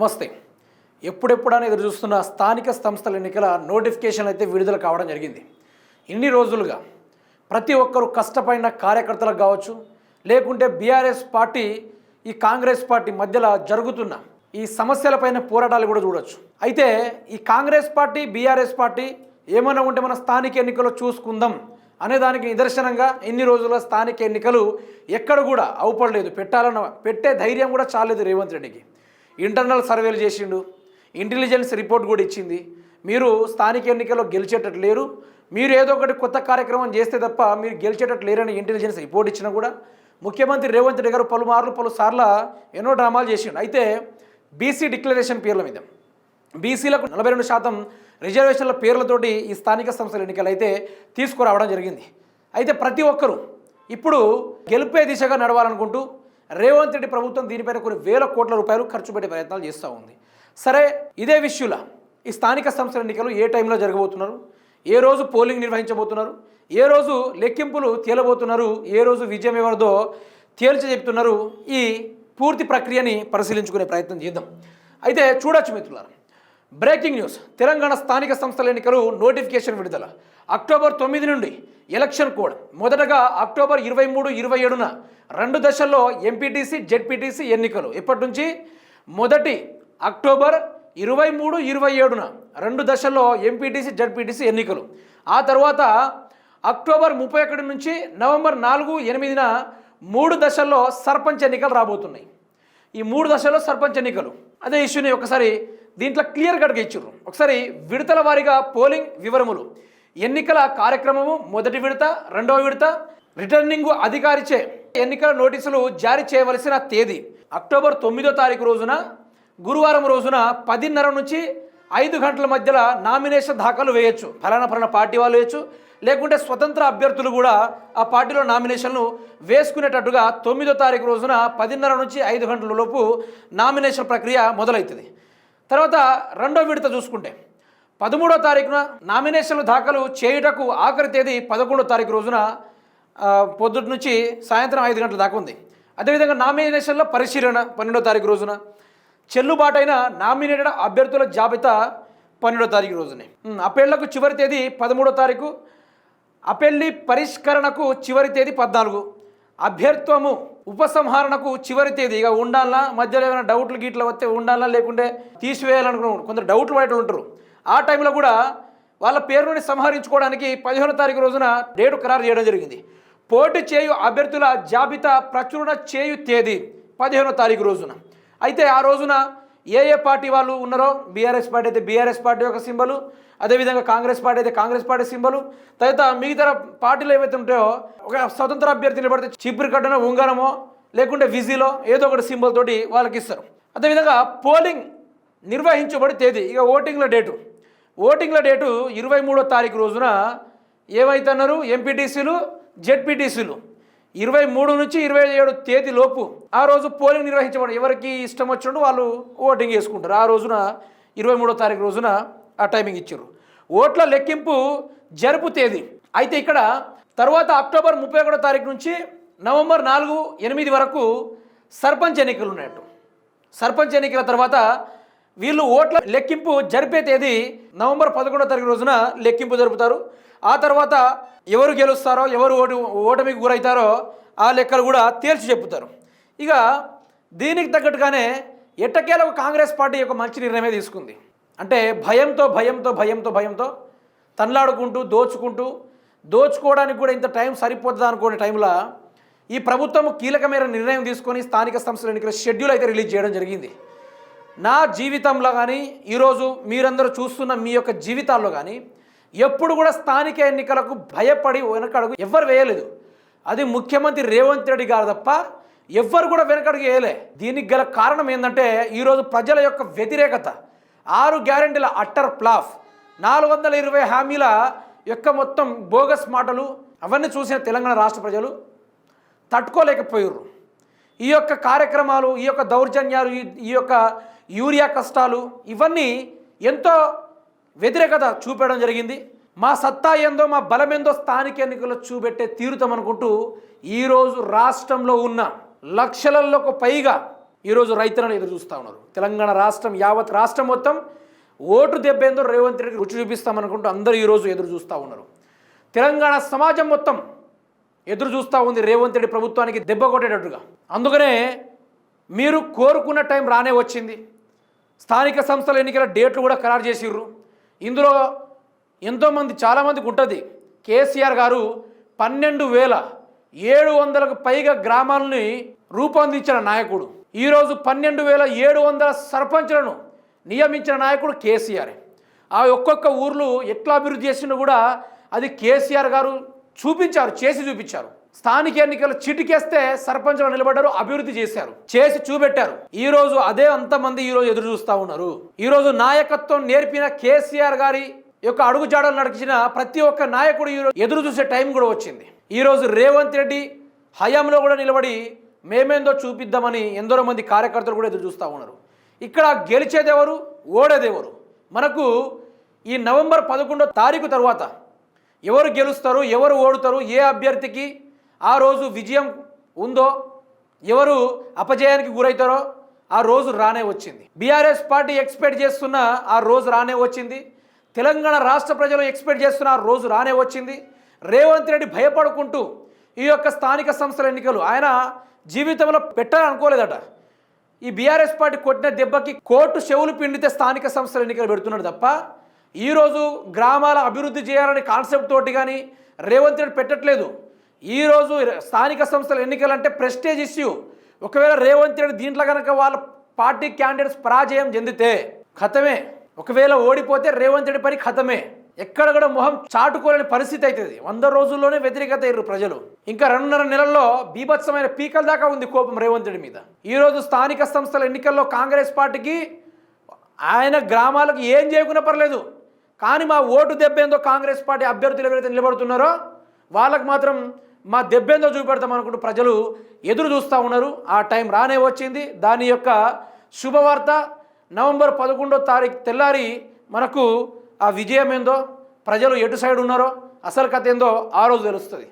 నమస్తే. ఎప్పుడెప్పుడని ఎదురు చూస్తున్న స్థానిక సంస్థల ఎన్నికల నోటిఫికేషన్ అయితే విడుదల కావడం జరిగింది. ఇన్ని రోజులుగా ప్రతి ఒక్కరు కష్టపడిన కార్యకర్తలకు కావచ్చు లేకుంటే బీఆర్ఎస్ పార్టీ ఈ కాంగ్రెస్ పార్టీ మధ్యలో జరుగుతున్న ఈ సమస్యలపైన పోరాటాలు కూడా చూడొచ్చు. అయితే ఈ కాంగ్రెస్ పార్టీ బీఆర్ఎస్ పార్టీ ఏమైనా ఉంటే మన స్థానిక ఎన్నికల్లో చూసుకుందాం అనే దానికి నిదర్శనంగా ఎన్ని రోజుల స్థానిక ఎన్నికలు ఎక్కడ కూడా అవుపడలేదు. పెట్టాలన్న పెట్టే ధైర్యం కూడా చాలేదు రేవంత్ రెడ్డికి. ఇంటర్నల్ సర్వేలు చేసిండు. ఇంటెలిజెన్స్ రిపోర్ట్ కూడా ఇచ్చింది. మీరు స్థానిక ఎన్నికల్లో గెలిచేటట్టు లేరు. మీరు ఏదో ఒకటి కొత్త కార్యక్రమం చేస్తే తప్ప మీరు గెలిచేటట్టు లేరని ఇంటెలిజెన్స్ రిపోర్ట్ ఇచ్చినా కూడా ముఖ్యమంత్రి రేవంత్ రెడ్డి గారు పలుమార్లు పలుసార్లు ఎన్నో డ్రామాలు చేసిండు. అయితే బీసీ డిక్లరేషన్ పేర్ల మీద బీసీలకు నలభై రెండు శాతం రిజర్వేషన్ల పేర్లతోటి ఈ స్థానిక సంస్థల ఎన్నికలు అయితే తీసుకురావడం జరిగింది. అయితే ప్రతి ఒక్కరూ ఇప్పుడు గెలిపే దిశగా నడవాలనుకుంటూ రేవంత్ రెడ్డి ప్రభుత్వం దీనిపైన కొన్ని వేల కోట్ల రూపాయలు ఖర్చు పెట్టే ప్రయత్నాలు చేస్తూ ఉంది. సరే ఇదే విషయంలో ఈ స్థానిక సంస్థల ఎన్నికలు ఏ టైంలో జరగబోతున్నారు? ఏ రోజు పోలింగ్ నిర్వహించబోతున్నారు? ఏ రోజు లెక్కింపులు తేలబోతున్నారు? ఏ రోజు విజయం ఎవరిదో తేల్చి చెప్తున్నారు? ఈ పూర్తి ప్రక్రియని పరిశీలించుకునే ప్రయత్నం చేద్దాం. అయితే చూడొచ్చు మిత్రులారా బ్రేకింగ్ న్యూస్. తెలంగాణ స్థానిక సంస్థల ఎన్నికలు నోటిఫికేషన్ విడుదల. అక్టోబర్ తొమ్మిది నుండి ఎలక్షన్ కోడ్. మొదటగా అక్టోబర్ ఇరవై మూడు ఇరవై ఏడున రెండు దశల్లో ఎంపీటీసీ జెడ్పీటీసీ ఎన్నికలు. ఇప్పటి నుంచి మొదటి అక్టోబర్ ఇరవై మూడు ఇరవై ఏడున రెండు దశల్లో ఎంపీటీసీ జెడ్పీటీసీ ఎన్నికలు. ఆ తర్వాత అక్టోబర్ ముప్పై ఒకటి నుంచి నవంబర్ నాలుగు ఎనిమిదిన మూడు దశల్లో సర్పంచ్ ఎన్నికలు రాబోతున్నాయి. ఈ మూడు దశల్లో సర్పంచ్ ఎన్నికలు. అదే ఇష్యూని ఒకసారి దీంట్లో క్లియర్ కట్గా ఇచ్చారు ఒకసారి విడతల వారీగా పోలింగ్ వివరములు. ఎన్నికల కార్యక్రమము మొదటి విడత రెండవ విడత రిటర్నింగ్ అధికారిచే ఎన్నికల నోటీసులు జారీ చేయవలసిన తేదీ అక్టోబర్ తొమ్మిదో తారీఖు రోజున గురువారం రోజున పదిన్నర నుంచి ఐదు గంటల మధ్యలో నామినేషన్ దాఖలు వేయొచ్చు. ఫలానా ఫలానా పార్టీ వాళ్ళు వేయచ్చు. లేకుంటే స్వతంత్ర అభ్యర్థులు కూడా ఆ పార్టీలో నామినేషన్లు వేసుకునేటట్టుగా తొమ్మిదో తారీఖు రోజున పదిన్నర నుంచి ఐదు గంటల లోపు నామినేషన్ ప్రక్రియ మొదలవుతుంది. తర్వాత రెండో విడత చూసుకుంటే పదమూడో తారీఖున నామినేషన్లు దాఖలు చేయుటకు ఆఖరి తేదీ పదకొండో తారీఖు రోజున పొద్దుటి నుంచి సాయంత్రం ఐదు గంటల దాకా ఉంది. అదేవిధంగా నామినేషన్ల పరిశీలన పన్నెండో తారీఖు రోజున. చెల్లుబాటైన నామినేటెడ్ అభ్యర్థుల జాబితా పన్నెండో తారీఖు రోజునే. ఉమ్, అప్పేళ్ళకు చివరి తేదీ పదమూడో తారీఖు. అపెల్లి పరిష్కరణకు చివరి తేదీ పద్నాలుగు. అభ్యర్థము ఉపసంహరణకు చివరి తేదీ. ఇక ఉండాలా మధ్యలో ఏమైనా డౌట్లు గీట్లు వస్తే ఉండాలా లేకుంటే తీసివేయాలనుకున్న కొందరు డౌట్లు బయట ఉంటారు. ఆ టైంలో కూడా వాళ్ళ పేరుని సంహరించుకోవడానికి పదిహేనో తారీఖు రోజున డేటు ఖరారు చేయడం జరిగింది. పోటీ చేయు అభ్యర్థుల జాబితా ప్రచురణ చేయు తేదీ పదిహేనో తారీఖు రోజున. అయితే ఆ రోజున ఏ ఏ పార్టీ వాళ్ళు ఉన్నారో? బీఆర్ఎస్ పార్టీ అయితే బీఆర్ఎస్ పార్టీ యొక్క సింబలు అదేవిధంగా కాంగ్రెస్ పార్టీ అయితే కాంగ్రెస్ పార్టీ సింబలు తర్వాత మిగతా పార్టీలు ఏవైతే ఉంటాయో ఒక స్వతంత్ర అభ్యర్థి నిలబడితే చీపురు కట్టనో ఉంగరమో లేకుంటే విజీలో ఏదో ఒకటి సింబల్ తోటి వాళ్ళకి ఇస్తారు. అదేవిధంగా పోలింగ్ నిర్వహించబడి తేదీ ఇక ఓటింగ్ల డేటు. ఓటింగ్ల డేటు ఇరవై మూడో తారీఖు రోజున ఏమైతున్నారు ఎంపీటీసీలు జెడ్పీటీసీలు. ఇరవై మూడు నుంచి ఇరవై ఏడు తేదీ లోపు ఆ రోజు పోలింగ్ నిర్వహించబడి ఎవరికి ఇష్టం వచ్చినట్టు వాళ్ళు ఓటింగ్ చేసుకుంటారు ఆ రోజున ఇరవై మూడో తారీఖు రోజున ఆ టైమింగ్ ఇచ్చారు. ఓట్ల లెక్కింపు జరుపు తేదీ. అయితే ఇక్కడ తర్వాత అక్టోబర్ ముప్పై ఒకటో తారీఖు నుంచి నవంబర్ నాలుగు ఎనిమిది వరకు సర్పంచ్ ఎన్నికలు ఉన్నట్టు. సర్పంచ్ ఎన్నికల తర్వాత వీళ్ళు ఓట్ల లెక్కింపు జరిపే తేదీ నవంబర్ పదకొండో తారీఖు రోజున లెక్కింపు జరుపుతారు. ఆ తర్వాత ఎవరు గెలుస్తారో ఎవరు ఓటు ఓటమికి గురవుతారో ఆ లెక్కలు కూడా తేల్చి చెప్పుతారు. ఇక దీనికి తగ్గట్టుగానే ఎట్టకేలకు కాంగ్రెస్ పార్టీ ఒక మంచి నిర్ణయమే తీసుకుంది. అంటే భయంతో భయంతో భయంతో భయంతో తన్లాడుకుంటూ దోచుకుంటూ దోచుకోవడానికి కూడా ఇంత టైం సరిపోతుందా అనుకునే టైంలో ఈ ప్రభుత్వం కీలకమైన నిర్ణయం తీసుకొని స్థానిక సంస్థల ఎన్నికల షెడ్యూల్ అయితే రిలీజ్ చేయడం జరిగింది. నా జీవితంలో కానీ ఈరోజు మీరందరూ చూస్తున్న మీ యొక్క జీవితాల్లో కానీ ఎప్పుడు కూడా స్థానిక ఎన్నికలకు భయపడి వెనకడుగు ఎవ్వరు వేయలేదు. అది ముఖ్యమంత్రి రేవంత్ రెడ్డి గారు తప్ప ఎవ్వరు కూడా వెనకడుగు వేయలే. దీనికి గల కారణం ఏంటంటే ఈరోజు ప్రజల యొక్క వ్యతిరేకత ఆరు గ్యారెంటీల అట్టర్ ప్లాఫ్ నాలుగు వందల ఇరవై హామీల యొక్క మొత్తం బోగస్ మాటలు అవన్నీ చూసిన తెలంగాణ రాష్ట్ర ప్రజలు తట్టుకోలేకపోయారు ఈ యొక్క కార్యక్రమాలు ఈ యొక్క దౌర్జన్యాలు ఈ- ఈ యొక్క యూరియా కష్టాలు ఇవన్నీ ఎంతో వ్యతిరేకత చూపడం జరిగింది. మా సత్తా ఏందో మా బలం ఏందో స్థానిక ఎన్నికల్లో చూపెట్టే తీరుతాం అనుకుంటూ ఈరోజు రాష్ట్రంలో ఉన్న లక్షలలోకి పైగా ఈరోజు రైతులను ఎదురు చూస్తూ ఉన్నారు. తెలంగాణ రాష్ట్రం యావత్ రాష్ట్రం మొత్తం ఓటు దెబ్బేందో రేవంత్ రెడ్డికి రుచి చూపిస్తామనుకుంటూ అందరూ ఈరోజు ఎదురు చూస్తూ ఉన్నారు. తెలంగాణ సమాజం మొత్తం ఎదురు చూస్తూ ఉంది రేవంత్ రెడ్డి ప్రభుత్వానికి దెబ్బ కొట్టేటట్టుగా. అందుకనే మీరు కోరుకున్న టైం రానే వచ్చింది. స్థానిక సంస్థల ఎన్నికల డేట్లు కూడా ఖరారు చేసిర్రు. ఇందులో ఎంతోమంది చాలామందికి ఉంటుంది. కేసీఆర్ గారు పన్నెండు వేల ఏడు వందలకు పైగా గ్రామాలని రూపొందించిన నాయకుడు. ఈరోజు పన్నెండు వేల ఏడు వందల సర్పంచ్లను నియమించిన నాయకుడు కేసీఆర్. ఆ ఒక్కొక్క ఊర్లు ఎట్లా అభివృద్ధి చేసినా కూడా అది కేసీఆర్ గారు చూపించారు చేసి చూపించారు. స్థానిక ఎన్నికలు చిటికేస్తే సర్పంచ్లు నిలబడ్డారు అభివృద్ధి చేశారు. చేసి చూపెట్టారు. ఈ రోజు అదే అంతమంది ఈ రోజు ఎదురు చూస్తూ ఉన్నారు. ఈ రోజు నాయకత్వం నేర్పిన కేసీఆర్ గారి యొక్క అడుగుజాడలు నడిచిన ప్రతి ఒక్క నాయకుడు ఈరోజు ఎదురు చూసే టైం కూడా వచ్చింది. ఈరోజు రేవంత్ రెడ్డి హయాంలో కూడా నిలబడి మేమేందో చూపిద్దామని ఎందరో మంది కార్యకర్తలు కూడా ఎదురు చూస్తూ ఉన్నారు. ఇక్కడ గెలిచేదెవరు? ఓడేదెవరు? మనకు ఈ నవంబర్ పదకొండో తారీఖు తర్వాత ఎవరు గెలుస్తారు ఎవరు ఓడుతారు ఏ అభ్యర్థికి ఆ రోజు విజయం ఉందో ఎవరు అపజయానికి గురవుతారో ఆ రోజు రానే వచ్చింది. బీఆర్ఎస్ పార్టీ ఎక్స్పెక్ట్ చేస్తున్న ఆ రోజు రానే వచ్చింది. తెలంగాణ రాష్ట్ర ప్రజలు ఎక్స్పెక్ట్ చేస్తున్న ఆ రోజు రానే వచ్చింది. రేవంత్ రెడ్డి భయపడుకుంటూ ఈ యొక్క స్థానిక సంస్థల ఎన్నికలు ఆయన జీవితంలో పెట్టాలనుకోలేదట. ఈ బీఆర్ఎస్ పార్టీ కొట్టిన దెబ్బకి కోర్టు చెవులు పిండితే స్థానిక సంస్థల ఎన్నికలు పెడుతున్నాడు తప్ప ఈరోజు గ్రామాల అభివృద్ధి చేయాలనే కాన్సెప్ట్ తోటి కానీ రేవంత్ రెడ్డి పెట్టట్లేదు. ఈరోజు స్థానిక సంస్థల ఎన్నికలంటే ప్రెస్టేజ్ ఇష్యూ ఒకవేళ రేవంత్ రెడ్డి దీంట్లో కనుక వాళ్ళ పార్టీ క్యాండిడేట్స్ పరాజయం చెందితే ఖతమే ఒకవేళ ఓడిపోతే రేవంత్ రెడ్డి పని ఖతమే ఎక్కడ కూడా మొహం చాటుకోలేని పరిస్థితి అవుతుంది వంద రోజుల్లోనే వ్యతిరేకత అయ్యారు ప్రజలు. ఇంకా రెండున్నర నెలల్లో బీభత్సమైన పీకల దాకా ఉంది కోపం రేవంత్ రెడ్డి మీద. ఈరోజు స్థానిక సంస్థల ఎన్నికల్లో కాంగ్రెస్ పార్టీకి ఆయన గ్రామాలకు ఏం చేయకున్నా పర్లేదు. కానీ మా ఓటు దెబ్బేందో కాంగ్రెస్ పార్టీ అభ్యర్థులు ఎవరైతే నిలబడుతున్నారో వాళ్ళకు మాత్రం మా దెబ్బేందో చూపెడతాం అనుకుంటూ ప్రజలు ఎదురు చూస్తూ ఉన్నారు. ఆ టైం రానే వచ్చింది. దాని యొక్క శుభవార్త నవంబర్ పదకొండో తారీఖు తెల్లారి మనకు ఆ విజయం ఏందో ప్రజలు ఎటు సైడ్ ఉన్నారో అసలు కథ ఏందో ఆ రోజు తెలుస్తుంది.